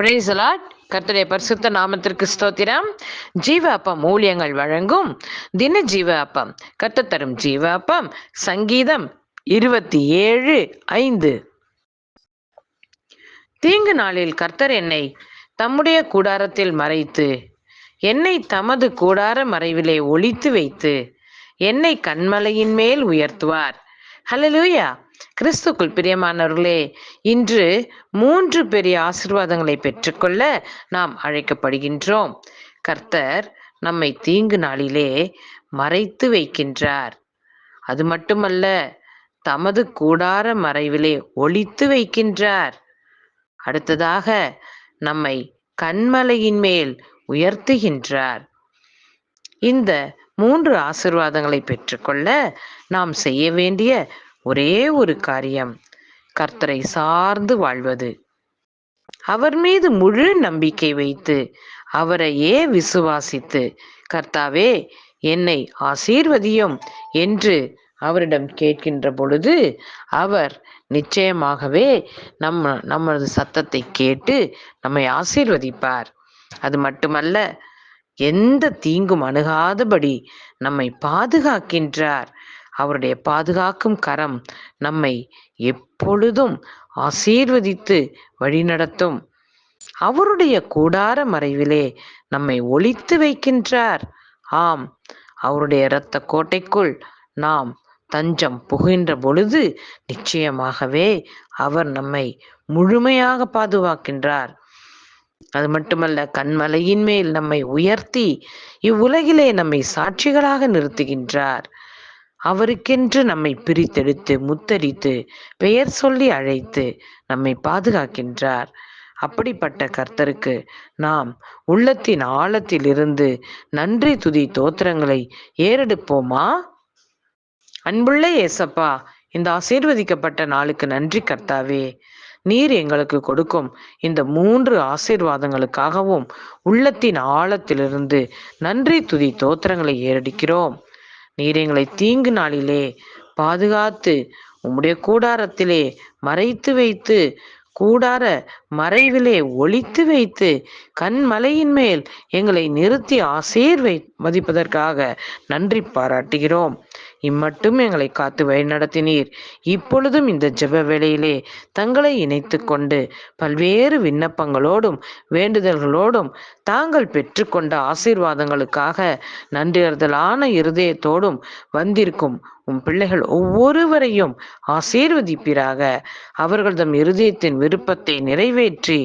பிரேசலாட் கர்த்தருடைய பரிசுத்த நாமத்திற்கு ஸ்தோத்திரம். ஜீவ அப்பம் ஊழியங்கள் வழங்கும் தின ஜீவ அப்பம் கர்த்தர் தரும் ஜீவ அப்பம் சங்கீதம் இருபத்தி ஏழு ஐந்து. தீங்கு நாளில் கர்த்தர் என்னை தம்முடைய கூடாரத்தில் மறைத்து என்னை தமது கூடார மறைவிலே ஒழித்து வைத்து என்னை கண்மலையின் மேல் உயர்த்துவார். ஹலலூயா கிறிஸ்துக்குள் பிரியமானவர்களே இன்று மூன்று பெரிய ஆசிர்வாதங்களை பெற்றுக்கொள்ள நாம் அழைக்கப்படுகின்றோம். கர்த்தர் நம்மை தீங்கு நாளிலே மறைத்து வைக்கின்றார். அது மட்டுமல்ல தமது கூடார மறைவிலே ஒழித்து வைக்கின்றார். அடுத்ததாக நம்மை கண்மலையின் மேல் உயர்த்துகின்றார். இந்த மூன்று ஆசிர்வாதங்களை பெற்றுக்கொள்ள நாம் செய்ய வேண்டிய ஒரே ஒரு காரியம் கர்த்தரை சார்ந்து வாழ்வது. அவர் மீது முழு நம்பிக்கை வைத்து அவரையே விசுவாசித்து கர்த்தாவே என்னை ஆசீர்வதியும் என்று அவரிடம் கேட்கின்ற பொழுது அவர் நிச்சயமாகவே நம்ம நமது சத்தத்தை கேட்டு நம்மை ஆசீர்வதிப்பார். அது மட்டுமல்ல எந்த தீங்கும் அணுகாதபடி நம்மை பாதுகாக்கின்றார். அவருடைய பாதுகாக்கும் கரம் நம்மை எப்பொழுதும் ஆசீர்வதித்து வழிநடத்தும். அவருடைய கூடார மறைவிலே நம்மை ஒழித்து வைக்கின்றார். ஆம் அவருடைய இரத்த கோட்டைக்குள் நாம் தஞ்சம் புகின்ற பொழுது நிச்சயமாகவே அவர் நம்மை முழுமையாக பாதுகாக்கின்றார். அது மட்டுமல்ல கண்மலையின் மேல் நம்மை உயர்த்தி இவ்வுலகிலே நம்மை சாட்சிகளாக நிறுத்துகின்றார். அவருக்கென்று நம்மை பிரித்தெடுத்து முத்தரித்து பெயர் சொல்லி அழைத்து நம்மை பாதுகாக்கின்றார். அப்படிப்பட்ட கர்த்தருக்கு நாம் உள்ளத்தின் ஆழத்தில் இருந்து நன்றி துதி தோத்திரங்களை ஏறெடுப்போமா? அன்புள்ள ஏசப்பா இந்த ஆசீர்வதிக்கப்பட்ட நாளுக்கு நன்றி கர்த்தாவே. நீர் எங்களுக்கு கொடுக்கும் இந்த மூன்று ஆசீர்வாதங்களுக்காகவும் உள்ளத்தின் ஆழத்திலிருந்து நன்றி துதி தோத்திரங்களை ஏறடிக்கிறோம். நீர் எங்களை தீங்கு நாளிலே பாதுகாத்து உம்முடைய கூடாரத்திலே மறைத்து வைத்து கூடார மறைவிலே ஒளித்து வைத்து கண்மலையின் மேல் எங்களை நிறுத்தி ஆசீர்வை மதிப்பதற்காக நன்றி பாராட்டுகிறோம். இம்மட்டும் எங்களை காத்து வழிநடத்தினீர். இப்பொழுதும் இந்த ஜெப வேளையிலே தங்களை இணைத்து கொண்டு பல்வேறு விண்ணப்பங்களோடும் வேண்டுதல்களோடும் தாங்கள் பெற்றுக்கொண்ட ஆசீர்வாதங்களுக்காக நன்றியறுதலான இருதயத்தோடும் வந்திருக்கும் உம் பிள்ளைகள் ஒவ்வொருவரையும் ஆசீர்வதிப்பீராக. அவர்கள் தம் இருதயத்தின் விருப்பத்தை நிறைவேற்றி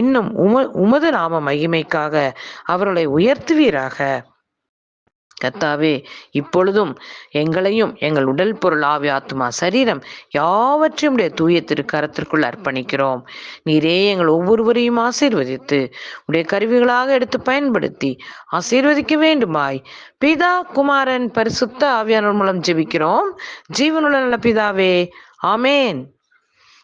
இன்னும் உம உமது நாம மகிமைக்காக அவர்களை உயர்த்துவீராக. கத்தாவே இப்பொழுதும் எங்களையும் எங்கள் உடல் பொருள் ஆவி ஆத்மா சரீரம் யாவற்றையும் உடைய தூய திருக்கரத்திற்குள் அர்ப்பணிக்கிறோம். நீரே எங்கள் ஒவ்வொருவரையும் ஆசீர்வதித்து உடைய கருவிகளாக எடுத்து பயன்படுத்தி ஆசீர்வதிக்க வேண்டுமாய். பிதா குமாரன் பரிசுத்த ஆவியானவர் மூலம் ஜெபிக்கிறோம். ஜீவனுள்ள நல்ல பிதாவே ஆமேன்.